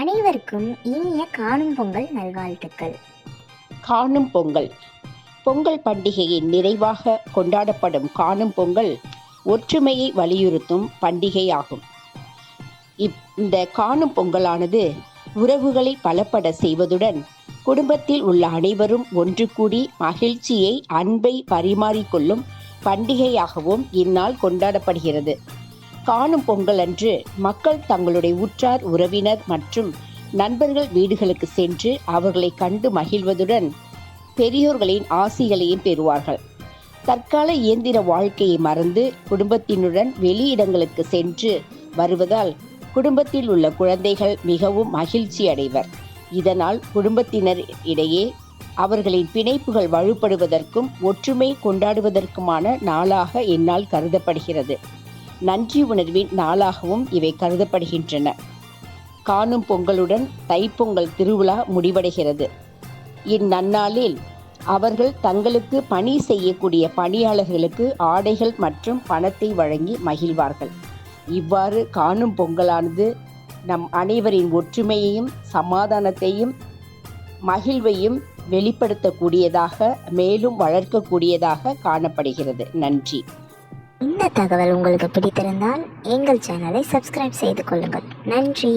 அனைவருக்கும் இனிய காணும் பொங்கல் நல்வாழ்த்துக்கள். காணும் பொங்கல். பொங்கல் பண்டிகையின் நிறைவாக கொண்டாடப்படும் காணும் பொங்கல் ஒற்றுமையை வலியுறுத்தும் பண்டிகையாகும். இப்- இந்த காணும் பொங்கலானது உறவுகளை பலப்பட செய்வதுடன் குடும்பத்தில் உள்ள அனைவரும் ஒன்று கூடி மகிழ்ச்சியை அன்பை பரிமாறிக்கொள்ளும் பண்டிகையாகவும் இந்நாள் கொண்டாடப்படுகிறது. காணும் பொங்கல் அன்று மக்கள் தங்களுடைய உற்றார் உறவினர் மற்றும் நண்பர்கள் வீடுகளுக்கு சென்று அவர்களை கண்டு மகிழ்வதுடன் பெரியோர்களின் ஆசிகளையும் பெறுவார்கள். தற்கால இயந்திர வாழ்க்கையை மறந்து குடும்பத்தினுடன் வெளியிடங்களுக்கு சென்று வருவதால் குடும்பத்தில் உள்ள குழந்தைகள் மிகவும் மகிழ்ச்சி அடைவர். இதனால் குடும்பத்தினர் இடையே அவர்களின் பிணைப்புகள் வலுப்படுவதற்கும் ஒற்றுமை கொண்டாடுவதற்குமான நாளாக இந்நாள் கருதப்படுகிறது. நன்றி உணர்வின் நாளாகவும் இவை கருதப்படுகின்றன. காணும் பொங்கலுடன் தைப்பொங்கல் திருவிழா முடிவடைகிறது. இந்நன்னாளில் அவர்கள் தங்களுக்கு பணி செய்யக்கூடிய பணியாளர்களுக்கு ஆடைகள் மற்றும் பணத்தை வழங்கி மகிழ்வார்கள். இவ்வாறு காணும் பொங்கலானது நம் அனைவரின் ஒற்றுமையையும் சமாதானத்தையும் மகிழ்வையும் வெளிப்படுத்தக்கூடியதாக மேலும் வளர்க்கக்கூடியதாக காணப்படுகிறது. நன்றி. இந்த தகவல் உங்களுக்கு பிடித்திருந்தால் எங்கள் சேனலை சப்ஸ்கிரைப் செய்து கொள்ளுங்கள். நன்றி.